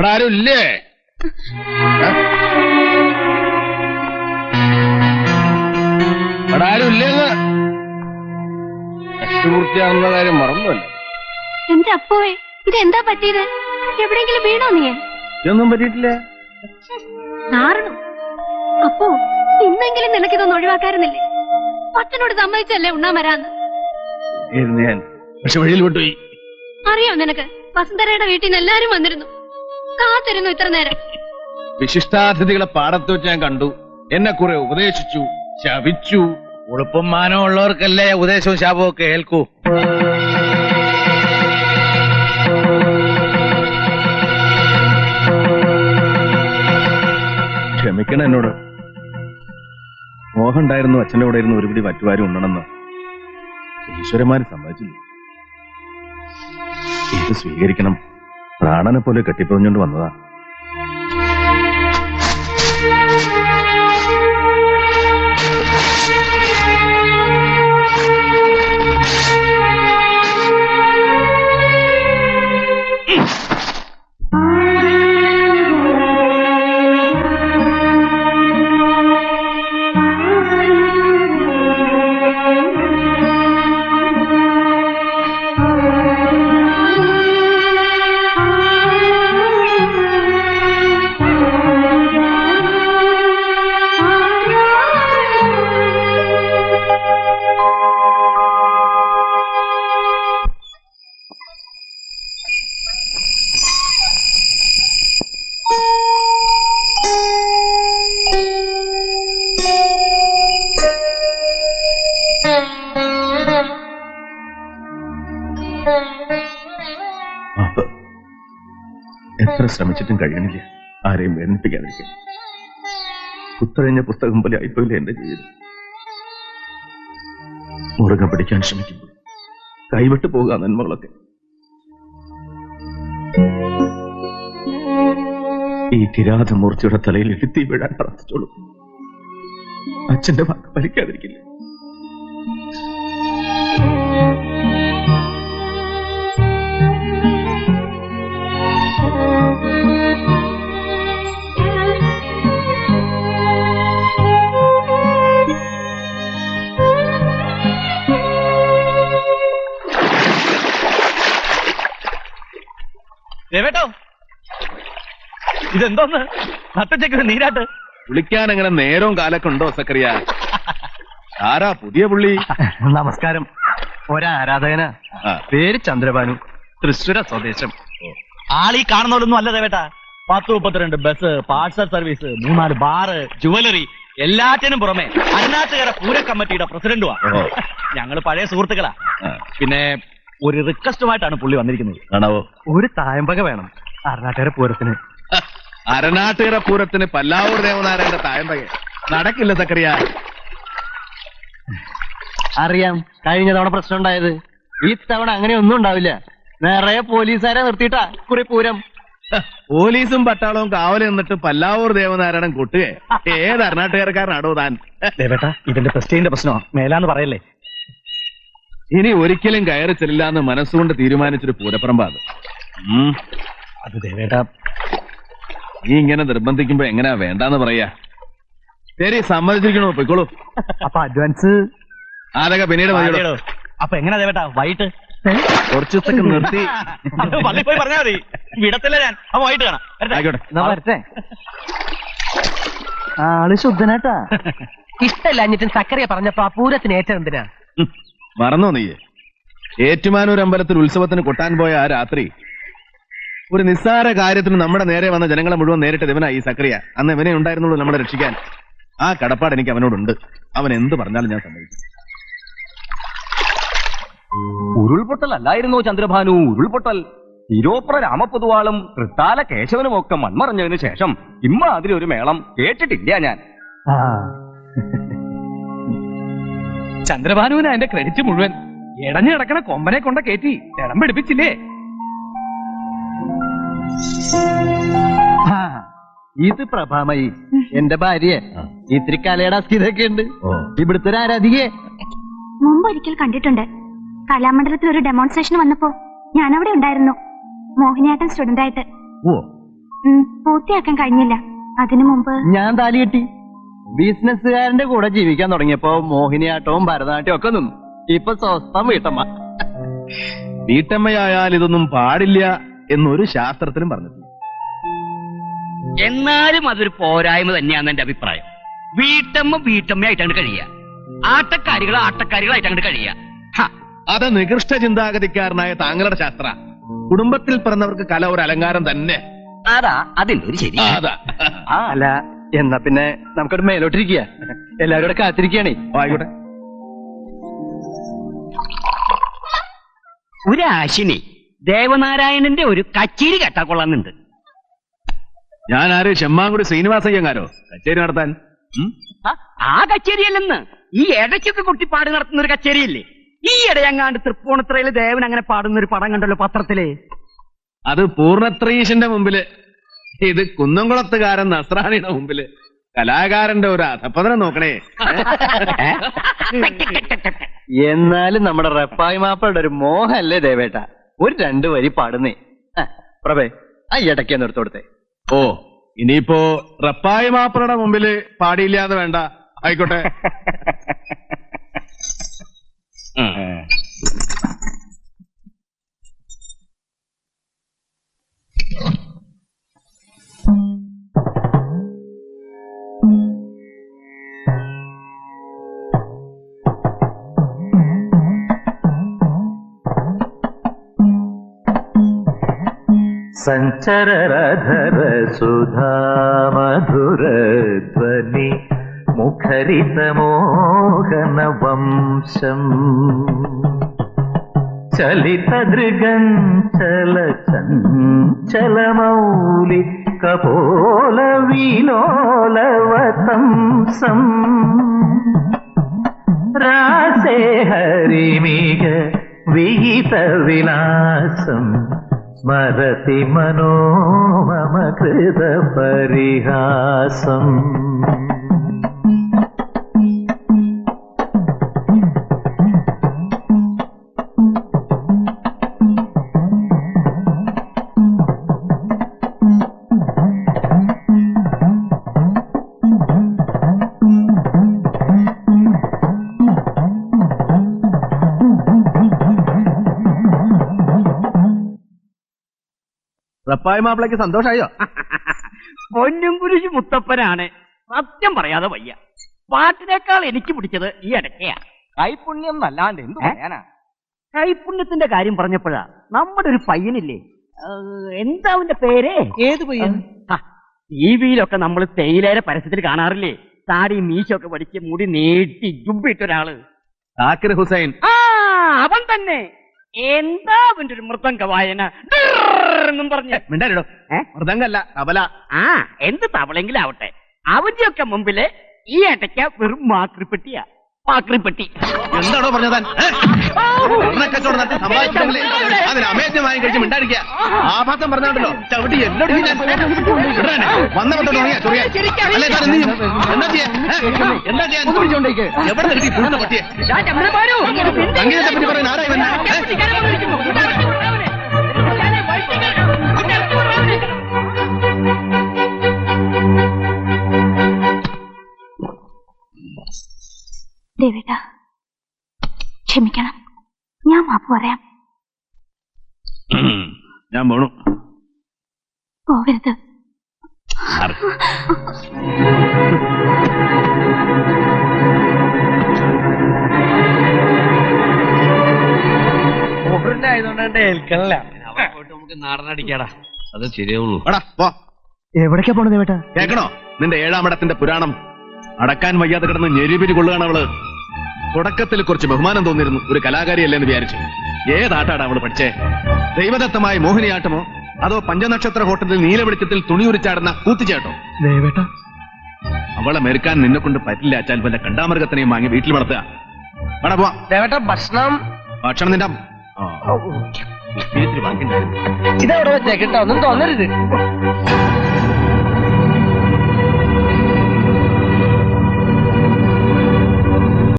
അവിടെ ആരും ഇല്ലേ? അവിടെ ആരും ഇല്ലേന്ന്? കഷ്ടപൂർത്തിയാകുന്ന കാര്യം മറന്നുവല്ലോ. എന്റെ അപ്പോവേ? ഇതെന്താ പറ്റിയത്? എവിടെയെങ്കിലും വീണോ നീ? ഇതൊന്നും പറ്റിയിട്ടില്ല. നാറണു. അപ്പോ ഇന്നെങ്കിലും നിനക്കിതൊന്ന് ഒഴിവാക്കാറുന്നില്ലേ അച്ഛനോട് സമ്മതിച്ചല്ലേ ഉണ്ണാൻ വരാന്ന്? പക്ഷെ വഴിയിൽ വിട്ടുപോയി. അറിയോ നിനക്ക്? വസുന്ധരയുടെ വീട്ടിൽ നിന്ന് എല്ലാരും വന്നിരുന്നു. കാത്തിരുന്നു ഇത്ര നേരം. വിശിഷ്ടാതിഥികളെ പാടത്ത് വെച്ച് ഞാൻ കണ്ടു. എന്നെ കുറെ ഉപദേശിച്ചു ശപിച്ചു. ഉളുപ്പും മാനവും ഉള്ളവർക്കല്ലേ ഉപദേശവും ശാപവും ഒക്കെ ഏൽക്കൂ. ക്ഷമിക്കണം എന്നോട്. മോഹം ഉണ്ടായിരുന്നു അച്ഛന്റെ കൂടെ ഇരുന്ന് ഒരുപിടി വറ്റുവാരും ഉണ്ടണമെന്ന് ഈശ്വരന്മാര് സമ്മതിച്ചില്ല. ഇത് സ്വീകരിക്കണം. പ്രാണനെ പോലെ കെട്ടിപ്പറഞ്ഞുകൊണ്ട് വന്നതാ. ശ്രമിച്ചിട്ടും കഴിയണില്ല. ആരെയും വേദനിപ്പിക്കാതിരിക്കാൻ. കുത്തഴിഞ്ഞ പുസ്തകം പോലെ ആയിപ്പോയില്ല എന്റെ ജീവിതം. മുറുകെ പിടിക്കാൻ ശ്രമിക്കുമ്പോൾ കൈവിട്ടു പോകുക നന്മകളൊക്കെ. ഈ കിരാത മൂർച്ചയുടെ തലയിൽ എഴുത്തി വീഴാൻ പ്രാർത്ഥിച്ചോളൂ. അച്ഛന്റെ വാക്ക് ഫലിക്കാതിരിക്കില്ല. ഇതെന്തോന്ന്? നട്ടച്ചക്ക് നീരാട്ട്. വിളിക്കാൻ അങ്ങനെ നേരവും കാലൊക്കെ ഉണ്ടോ സക്കറിയ? ആരാ പുതിയ പുള്ളി? നമസ്കാരം. ഒരാരാധകന പേര് ചന്ദ്രഭാനു തൃശ്ശൂര സ്വദേശം. ആളീ കാണുന്നവരൊന്നും അല്ല ദേവേട്ടാ. പത്ത് മുപ്പത്തിരണ്ട് ബസ് പാഴ്സൽ സർവീസ് മൂന്നാൽ ബാറ് ജുവലറി എല്ലാറ്റിനും പുറമെ അന്നാട്ടുകര പൂര കമ്മിറ്റിയുടെ പ്രസിഡന്റുമാ. ഞങ്ങൾ പഴയ സുഹൃത്തുക്കളാ. പിന്നെ ഒരു റിക്വസ്റ്റുമായിട്ടാണ് പുള്ളി വന്നിരിക്കുന്നത്. ഒരു തായമ്പക വേണം. അരുണാട്ടുകര പൂരത്തിന് അരനാട്ടുകര പൂരത്തിന് പല്ലാവൂർ ദേവനാരായണന്റെ തായമ്പക നടക്കില്ല സക്കറിയ അറിയാം കഴിഞ്ഞ തവണ പ്രശ്നം ഉണ്ടായത്. ഈ തവണ അങ്ങനെ ഒന്നും ഉണ്ടാവില്ല. നിറയെ പോലീസുകാരെ നിർത്തിയിട്ടാ കുറെ പൂരം പോലീസും പട്ടാളവും കാവൽ നിന്നിട്ട് പല്ലാവൂർ ദേവനാരായണൻ കൊട്ടുകേ. ഏത് അരനാട്ടുകാരക്കാരനാടോ താൻ? ദേവേട്ടാ ഇതിന്റെ പ്രസ്റ്റീജിന്റെ പ്രശ്നമാ. മേലാന്ന് പറയല്ലേ. ഇനി ഒരിക്കലും കയറി ചെല്ലില്ല എന്ന് മനസ്സുകൊണ്ട് തീരുമാനിച്ചൊരു പൂരപ്പറമ്പാ അത്. ഉം, അത് ദേവേട്ട നീ ഇങ്ങനെ നിർബന്ധിക്കുമ്പോ എങ്ങനെയാ വേണ്ടാന്ന് പറയാ? ശരി സമ്മതിച്ചിരിക്കണോ? പൊയ്ക്കോളൂ. അപ്പൊ അഡ്വാൻസ് ആരൊക്കെ പിന്നീട് മതിയോ അപ്പൊ എങ്ങനെയാ വേട്ടാ വൈകിട്ട്? കുറച്ചു ദിവസം നിർത്തി. പള്ളി പോയി പറഞ്ഞാ മതി. വിടത്തില്ല ഞാൻ. അപ്പൊ വൈകിട്ട് കാണാം. വരട്ടെ? ആയിക്കോട്ടെ. വരട്ടെ. ആൾ ശുദ്ധനാട്ടാ. ഇഷ്ടമല്ലാഞ്ഞിട്ടും സക്കറിയ പറഞ്ഞപ്പോ ആ പൂരത്തിന് ഏറ്റെന്തിനാ ഉം, മറന്നോ നീ ഏറ്റുമാനൂർ അമ്പലത്തിൽ ഉത്സവത്തിന് കൊട്ടാൻ പോയ ആ രാത്രി ഒരു നിസ്സാര കാര്യത്തിന് നമ്മുടെ നേരെ വന്ന ജനങ്ങളെ മുഴുവൻ നേരിട്ട് ഇവനാ ഈ സക്രിയ. അന്ന് ഇവനെ ഉണ്ടായിരുന്നുള്ളൂ നമ്മളെ രക്ഷിക്കാൻ. ആ കടപ്പാട് എനിക്ക് അവനോടുണ്ട്. അവൻ എന്ത് പറഞ്ഞാലും ഞാൻ സമ്മതിക്കും. ഉരുൾപൊട്ടൽ അല്ലായിരുന്നോ ചന്ദ്രഭാനു? ഉരുൾപൊട്ടൽ. തിരോപ്ര രാമപൊതുവാളും തൃത്താല കേശവനും ഒക്കെ മൺമറഞ്ഞതിന് ശേഷം ഇമ്മാതിരി ഒരു മേളം കേട്ടിട്ടില്ല ഞാൻ. ചന്ദ്രഭാനുവിന് അതിന്റെ ക്രെഡിറ്റ് മുഴുവൻ. ഇടഞ്ഞു കിടക്കണ കൊമ്പനെ കൊണ്ട കേറ്റി ഇടം പിടിപ്പിച്ചില്ലേ ഇത് പ്രഭാമയി എന്റെ ഭാര്യ. ഇത്തിരി കലയുടെ അസ്ഥിതൊക്കെ ഉണ്ട്. ഇവിടുത്തെ ഒരു ആരാധികയെ. മുമ്പ് ഒരിക്കൽ കണ്ടിട്ടുണ്ട്. കലാമണ്ഡലത്തിൽ ഒരു ഡെമോൺസ്ട്രേഷൻ വന്നപ്പോ ഞാൻ അവിടെ ഉണ്ടായിരുന്നു. മോഹിനിയാട്ടം സ്റ്റുഡന്റ് ആയിട്ട്. ഓ. ഉം, പൂർത്തിയാക്കാൻ കഴിഞ്ഞില്ല. അതിനു മുമ്പ് ഞാൻ താലി കെട്ടി. ബിസിനസ്സുകാരന്റെ കൂടെ ജീവിക്കാൻ തുടങ്ങിയപ്പോ മോഹിനിയാട്ടവും ഭരതനാട്യവും ഒക്കെ നിന്നു. ഇപ്പൊ സ്വസ്ഥം വീട്ടമ്മ. വീട്ടമ്മയായാൽ ഇതൊന്നും പാടില്ല. എന്നൊരു ശാസ്ത്രത്തിലും പറഞ്ഞിട്ടില്ല. എന്നാലും അതൊരു പോരായ്മ തന്നെയാണ് എന്റെ അഭിപ്രായം. വീട്ടമ്മ വീട്ടമ്മയായിട്ടാണ് കഴിയുക. ആട്ടക്കാരികൾ ആട്ടക്കാരികളായിട്ടാണ് കഴിയുക. അത് നികൃഷ്ട ചിന്താഗതിക്കാരനായ താങ്കളുടെ ശാസ്ത്ര. കുടുംബത്തിൽ പിറന്നവർക്ക് കല ഒരു അലങ്കാരം തന്നെ. അതാ അതിന്റെ ഒരു ശരി ആ, ആ. അല്ല എന്നാ പിന്നെ നമുക്കവിടെ മേലോട്ടിരിക്കുക. എല്ലാവരും കൂടെ കാത്തിരിക്കുകയാണേ. ആയിക്കോട്ടെ. ഒരാശിനി. ദേവനാരായണന്റെ ഒരു കച്ചേരി കേട്ടാ കൊള്ളാന്നുണ്ട് ഞാൻ ആര് ചെമ്മാങ്കുടി ശ്രീനിവാസയ്യങ്കാരോ? കച്ചേരി നടത്താൻ? ആ, കച്ചേരി കച്ചേരിയല്ലെന്ന്. ഈ ഇടയ്ക്കൊക്കെ കുട്ടിപ്പാട് നടത്തുന്ന ഒരു കച്ചേരിയല്ലേ? ഈ ഇടയങ്ങാണ്ട് തൃപ്പൂണിത്രയിൽ ദേവൻ അങ്ങനെ പാടുന്ന ഒരു പടം കണ്ടല്ലോ പത്രത്തിൽ. അത് പൂർണത്രീശന്റെ മുമ്പിൽ. ഇത് കുന്നംകുളത്തുകാരൻ നസ്രാണിയുടെ മുമ്പിൽ. കലാകാരന്റെ ഒരു അധപ്പതനം നോക്കണേ. എന്നാലും നമ്മുടെ റപ്പായി മാപ്പയുടെ ഒരു മോഹല്ലേ ദേവേട്ട. ഒരു രണ്ട് വരി പാടുന്നേ. പ്രഭേ ആ ഇടയ്ക്ക് ഒന്ന് ഓ ഇനിയിപ്പോ റപ്പായ മാപ്പറയുടെ മുമ്പിൽ പാടിയില്ലാതെ വേണ്ട. ആയിക്കോട്ടെ. സഞ്ചരധര വംശം ചലിതദൃഗഞ്ചല ചഞ്ചലമൗലി കപോല വിലോലവതംസം രാസേ ഹരിമിക വിഹിത വിലാസം സ്മരതി മനോ മമ കൃത പരിഹാസം. റപ്പായി മാപ്പിളയ്ക്ക് സന്തോഷായോ? പൊന്നും കുരിശ് മുത്തപ്പനാണ്. സത്യം പറയാതെ വയ്യ. പാട്ടിനേക്കാൾ എനിക്ക് പിടിച്ചത് ഈ അടക്കയാ കൈപുണ്യം നല്ലാണ്ട് എന്ത് പറയാനാ? കൈപുണ്യത്തിന്റെ കാര്യം പറഞ്ഞപ്പോഴാ നമ്മുടെ ഒരു പയ്യനില്ലേ? എന്താ അവന്റെ പേര്? ഏത് പയ്യൻ? ടി വിയിലൊക്കെ നമ്മൾ തേയിലേരെ പരസ്യത്തിൽ കാണാറില്ലേ? താടി മീശൊക്കെ പഠിച്ച് മുടി നീട്ടി ജുബിട്ടൊരാൾ. സാക്കിർ ഹുസൈൻ. ആ അവൻ തന്നെ. എന്താ അവന്റെ ഒരു മൃദംഗ വായന? എന്നും പറഞ്ഞ്. മിണ്ടോ മൃദംഗല്ല തബല. ആ എന്ത് തവളെങ്കിലും ആവട്ടെ. അവന്റെയൊക്കെ മുമ്പിൽ ഈ ഇടയ്ക്ക വെറും മാക്രിപ്പെട്ടിയാ മാക്രിപ്പെട്ടി എന്താണോ പറഞ്ഞതാൻ? കച്ചവടം നടത്തി സമ്പാദിച്ചിട്ടില്ലേ? അതിന് അമേദ്യമായി കഴിച്ച് മിണ്ടാടിക്കുക ആഭാസം പറഞ്ഞാണ്ടല്ലോ? ചവിട്ടി എന്നോട് ഞാൻ. വന്ന പത്തോട്ട് തുടങ്ങിയ ചൊറിയാൻ അല്ലേ താൻ എന്ത് ചെയ്യും? എന്താ ചെയ്യാ ഏ? എന്താ ചെയ്യാൻ? എവിടെ നിർത്തി പൂർണ പറ്റിയെ സംഗീതത്തെ പറ്റി പറയുന്ന ആരാ ഇവൻ? ക്ഷമിക്കണം. ഞാൻ മാപ്പ് പറയാം. ഞാൻ പോണു പോകരുത്. അത് ശരിയാവുള്ളൂ. എടാ പോ. എവിടേക്കാ പോണത് ദേവേട്ട കേക്കണോ? നിന്റെ ഏഴാം ഇടത്തിന്റെ പുരാണം അടക്കാൻ വയ്യാതെ കിടന്ന് ഞെരിപിരി കൊള്ളുകയാണ് അവൾ. തുടക്കത്തിൽ കുറച്ച് ബഹുമാനം തോന്നിയിരുന്നു. ഒരു കലാകാരിയല്ലേ എന്ന് വിചാരിച്ചു. ഏതാട്ടാണ് അവൾ പഠിച്ചേ? ദൈവദത്തമായ മോഹിനിയാട്ടമോ? അതോ പഞ്ചനക്ഷത്ര ഹോട്ടലിൽ നീലവെളിച്ചത്തിൽ തുണി ഉരിച്ചാടുന്ന കൂത്തിച്ചേട്ടോ ദേവേട്ട. അവളെ മെരുക്കാൻ നിന്നെ കൊണ്ട് പറ്റില്ല അച്ചാൽ വല്ല കണ്ടാമൃഗത്തിനെയും വാങ്ങി വീട്ടിൽ വളർത്തുക. പോവാ. ദേവേട്ട ഭക്ഷണം? ഭക്ഷണം നിന്റെ ബാക്കിയുണ്ടായിരുന്നു. ഇതവിടെ വെച്ചേക്കട്ടോ ഒന്നും തോന്നരുത്.